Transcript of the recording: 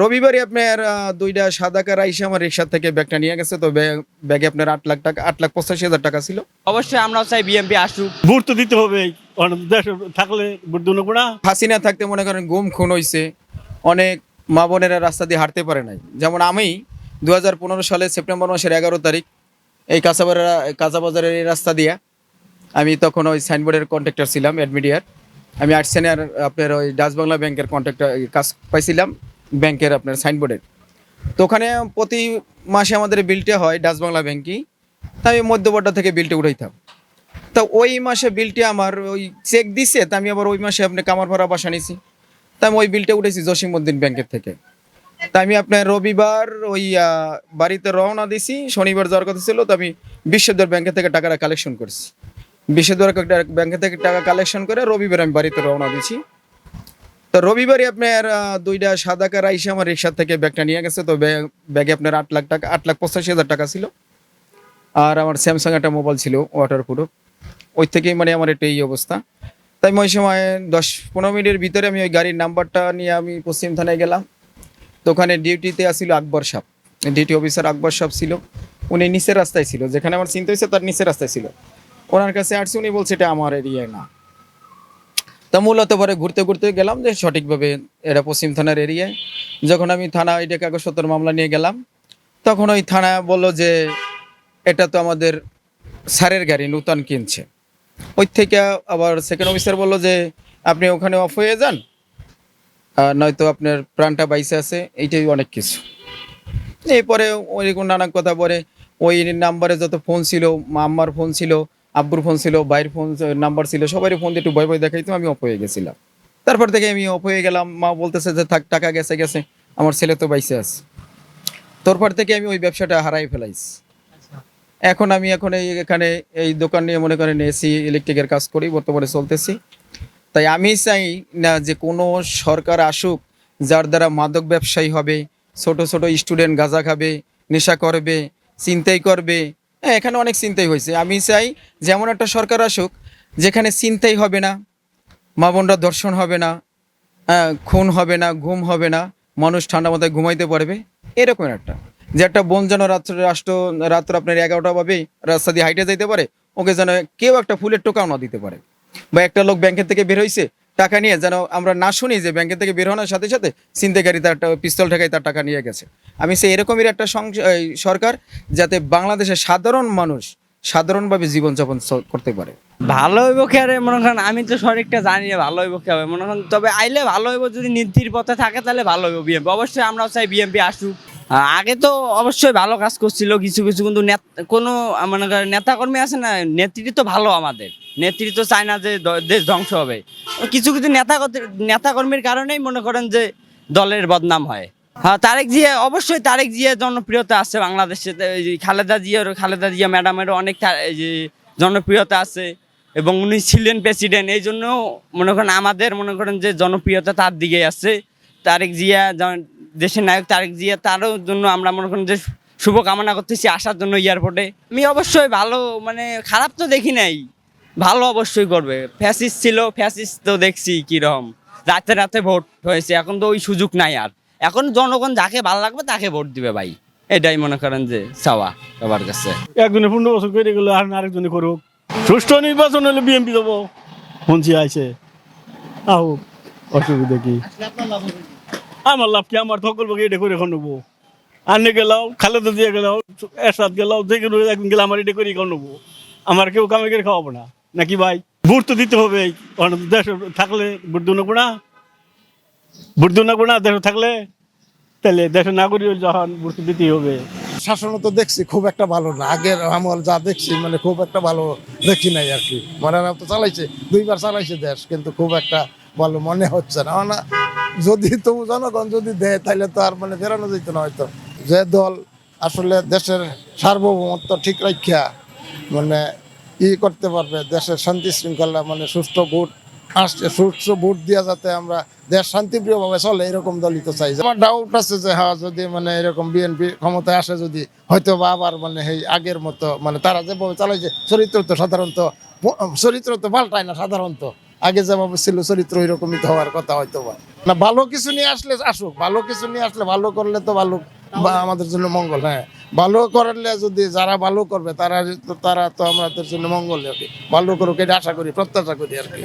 রবিবারই আপনার দুইটা সাদা কার আইসে আমার রিক্সা থেকে ব্যাগটা নিয়ে গেছে তো ব্যাগে আপনার আট লাখ টাকা আট লাখ পঁচাশি হাজার টাকা ছিল। অবশ্যই আমরাও চাই বিএমপি আসুক। ভোট তো দিতে হবে থাকলে ভোট দেবো না হাসিনা থাকতে মনে করেন গুম খুন হয়েছে অনেক মা বোনেরা রাস্তা দিয়ে হাঁটতে পারে নাই। যেমন আমি দু সালে সেপ্টেম্বর মাসের এগারো তারিখ এই কাঁচাবাজার কাঁচাবাজারের এই রাস্তা দিয়া আমি তখন ওই সাইনবোর্ডের কন্ট্রাক্টর ছিলাম অ্যাডমিডিয়ার আমি আর্টসেনিয়ার আপনার ওই ডাচ বাংলা ব্যাংকের কন্ট্রাক্টর কাজ পাইছিলাম। ব্যাংকের আপনার সাইনবোর্ডের তো ওখানে প্রতি মাসে আমাদের বিলটা হয় ডাচ বাংলা ব্যাংকই তা আমি মধ্যবর্তা থেকে বিলটা উঠাইতাম। তা ওই মাসে বিলটি আমার ওই চেক দিছে, তা আমি আবার ওই মাসে আপনি কামার ভাড়া বাসা নিছি। তা আমি ওই বিলটা উঠেছি জসিমউদ্দিন ব্যাংকের থেকে। তা আমি আপনার রবিবার ওই বাড়িতে রওনা দিছি, শনিবার যাওয়ার কথা ছিল, তো আমি বিশ্বদ্বার ব্যাংকের থেকে টাকাটা কালেকশন করছি। বিশ্বদ্বার ব্যাংকের থেকে টাকা কালেকশন করে রবিবার আমি বাড়িতে রওনা দিছি। তো রবিবারই আপনার দুইটা সাদা কার আইসে আমার রিক্সা থেকে ব্যাগটা নিয়ে গেছে, তো ব্যাগ- আপনার আট লাখ টাকা আট লাখ পঁচাশি হাজার টাকা ছিল। আর আমার স্যামসাং একটা মোবাইল ছিল ওয়াটার প্রুফ ওই থেকেই মানে আমার একটা এই অবস্থা। তাই ওই সময় দশ পনেরো মিনিটের ভিতরে আমি ওই গাড়ির নাম্বারটা নিয়ে আমি পশ্চিম থানায় গেলাম। তো ওখানে ডিউটিতে আসছিল আকবর সাহ। ডিউটি অফিসার আকবর সাহ ছিল। উনি নিচের রাস্তায় ছিল। যেখানে আমার চিন্তা হয়েছে তার নিচের রাস্তায় ছিল। ওনার কাছে আসছি, উনি বলছে এটা আমার এরিয়ায় না। তা মূলত পরে ঘুরতে ঘুরতে গেলাম যে সঠিকভাবে এটা পশ্চিম থানার এরিয়ায়। যখন আমি থানা এটা কাগজপত্র মামলা নিয়ে গেলাম, তখন ওই থানা বলল যে এটা তো আমাদের স্যারের গাড়ি, নূতন কিনছে। ওই থেকে আবার সেকেন্ড অফিসার বলল যে আপনি ওখানে অফ হয়ে যান, আর নয়তো আপনার প্রাণটা বাইসে আছে, এইটাই অনেক কিছু। এরপরে ওইরকম নানান কথা পরে ওই নাম্বারে যত ফোন ছিল মাম্মার ফোন ছিল আব্বুর ফোন ছিল ভাইয়ের ফোন নাম্বার ছিল সবারই ফোন দিয়ে একটু ভয় ভয় দেখাইতাম আমি অফ হয়ে গেছিলাম। তারপর থেকে আমি অফ হয়ে গেলাম মা বলতেছে যে থাক টাকা গেছে গেছে আমার ছেলে তো বাইসে আছে। তারপর থেকে আমি ওই ব্যবসাটা হারাই ফেলাইছি। এখন আমি এখন এই এখানে এই দোকান নিয়ে মনে করেন এসি ইলেকট্রিকের কাজ করি বর্তমানে চলতেছি। তাই আমি চাই না যে কোনো সরকার আসুক যার দ্বারা মাদক ব্যবসায়ী হবে ছোট ছোট স্টুডেন্ট গাঁজা খাবে নেশা করবে চিন্তাই করবে হ্যাঁ এখানে অনেক চিন্তাই হয়েছে। আমি চাই যেমন একটা সরকার আসুক যেখানে চিন্তাই হবে না মা বোনরা দর্শন হবে না হ্যাঁ, খুন হবে না ঘুম হবে না মানুষ ঠান্ডা মাথায় ঘুমাইতে পারবে এরকম একটা। যে একটা বোন যেন রাত্রে রাষ্ট্র রাত্র আপনার এগারোটা ভাবে রাস্তা দিয়ে হাইটে যাইতে পারে ওকে যেন কেউ একটা ফুলের টোকাও না দিতে পারে। বা একটা লোক ব্যাংকের থেকে বের হয়েছে টাকা নিয়ে যেন আমরা না শুনি যে ব্যাংকের থেকে বের হওয়ার সাথে সাথে চিন্তাকারী তার পিস্তল ঠেকাই তার টাকা নিয়ে গেছে। আমি সেই এরকমই একটা সরকার যাতে বাংলাদেশের সাধারণ মানুষ সাধারণভাবে জীবনযাপন করতে পারে। ভালো হইব কি আরে? মনে করেন আমি তো সঠিকটা জানি না, ভালো হইব কি হবে মনে করেন তবে আইলে ভালো হইব, যদি নীতির পথে থাকে তাহলে ভালো হইব বিএমপি অবশ্যই আমরাও চাই বিএমপি আসুক। আগে তো অবশ্যই ভালো কাজ করছিল, কিছু কিছু কিন্তু নেত- কোনো মনে করেন নেতাকর্মী আছে না নেতৃত্ব ভালো আমাদের। নেতৃত্ব চায় না যে দেশ ধ্বংস হবে। কিছু কিছু নেতা নেতাকর্মীর কারণেই মনে করেন যে দলের বদনাম হয়। হ্যাঁ তারেক জিয়া, অবশ্যই তারেক জিয়া জনপ্রিয়তা আছে বাংলাদেশে। খালেদা জিয়ার, খালেদা জিয়া ম্যাডামেরও অনেক জনপ্রিয়তা আছে এবং উনি ছিলেন প্রেসিডেন্ট। এই জন্য মনে করেন আমাদের মনে করেন যে জনপ্রিয়তা তার দিকে আছে। তারেক জিয়া দেশের নায়ক তারেক জিয়া, তারও জন্য আমরা মনে করেন যে শুভকামনা করতেছি আসার জন্য এয়ারপোর্টে। আমি অবশ্যই ভালো মানে খারাপ তো দেখি নাই। ভালো অবশ্যই করবে। ফ্যাসিস ছিল ফ্যাসিস তো দেখছি কীরকম। রাতে রাতে ভোট হয়েছে, এখন তো ওই সুযোগ নাই আর। এখন জনগণ যাকে ভালো লাগবে তাকে ভোট দিবে ভাই। এটাই মনে করেন যে চাওয়া সবার কাছে। একজনে পনেরো বছর করে গেলো, আর আরেকজনে করুক। সুষ্ঠু নির্বাচন হলে বিএমপি দেবো। শুনছি আছে আহ, অসুবিধা কি? আমার লাভ কি? আমার সকল বকে এটা করে এখন নেব আনে গেলাও, খালেদা দিয়ে গেলাও, এরশাদ গেলাও, যে কোনো একদিন গেলে আমার এটা করে এখন নেব আমার কেউ কামে করে খাওয়াবো না। নাকি ভাই? ভোট তো দিতে হবে। দেশ থাকলে ভোট দেবো না ভোট দেবো না দেশ থাকলে তাহলে দেশের নাগরিক যখন ভোট দিতেই হবে। শাসনও তো দেখছি, খুব একটা ভালো না। আগের আমল যা দেখছি মানে খুব একটা ভালো দেখি নাই আর কি। মরারা তো চালাইছে, দুইবার চালাইছে দেশ, কিন্তু খুব একটা ভালো মনে হচ্ছে না। না, যদি তবু জনগণ যদি দেয়, তাহলে তো আর মানে বেরোনো যেত না হয়তো। যে দল আসলে দেশের সার্বভৌমত্ব ঠিক রাখিয়া মানে ই করতে পারবে, দেশের শান্তি শৃঙ্খলা মানে সুষ্ঠু ভোট আসছে, সুষ্ঠু ভোট দিয়া যাতে আমরা দেশ শান্তিপ্রিয়ভাবে চলে, এরকম দলই তো চাই। আমার ডাউট আছে যে হ্যাঁ যদি মানে এরকম বিএনপি ক্ষমতায় আসে যদি হয়তো বা আবার মানে এই আগের মতো মানে তারা যেভাবে চালাইছে চরিত্র তো সাধারণত, চরিত্র তো পাল্টায় না সাধারণত। আগে যেভাবে ছিল, চরিত্র এরকমই তো হওয়ার কথা হয়তো বা না, ভালো কিছু নিয়ে আসলে আসুক, ভালো কিছু নিয়ে আসলে ভালো করলে তো ভালো, বা আমাদের জন্য মঙ্গল হ্যাঁ। ভালো করলে যদি যারা ভালো করবে, তারা তারা তো আমাদের জন্য মঙ্গল হবে। ভালো করুক, এটা আশা করি, প্রত্যাশা করি আর কি।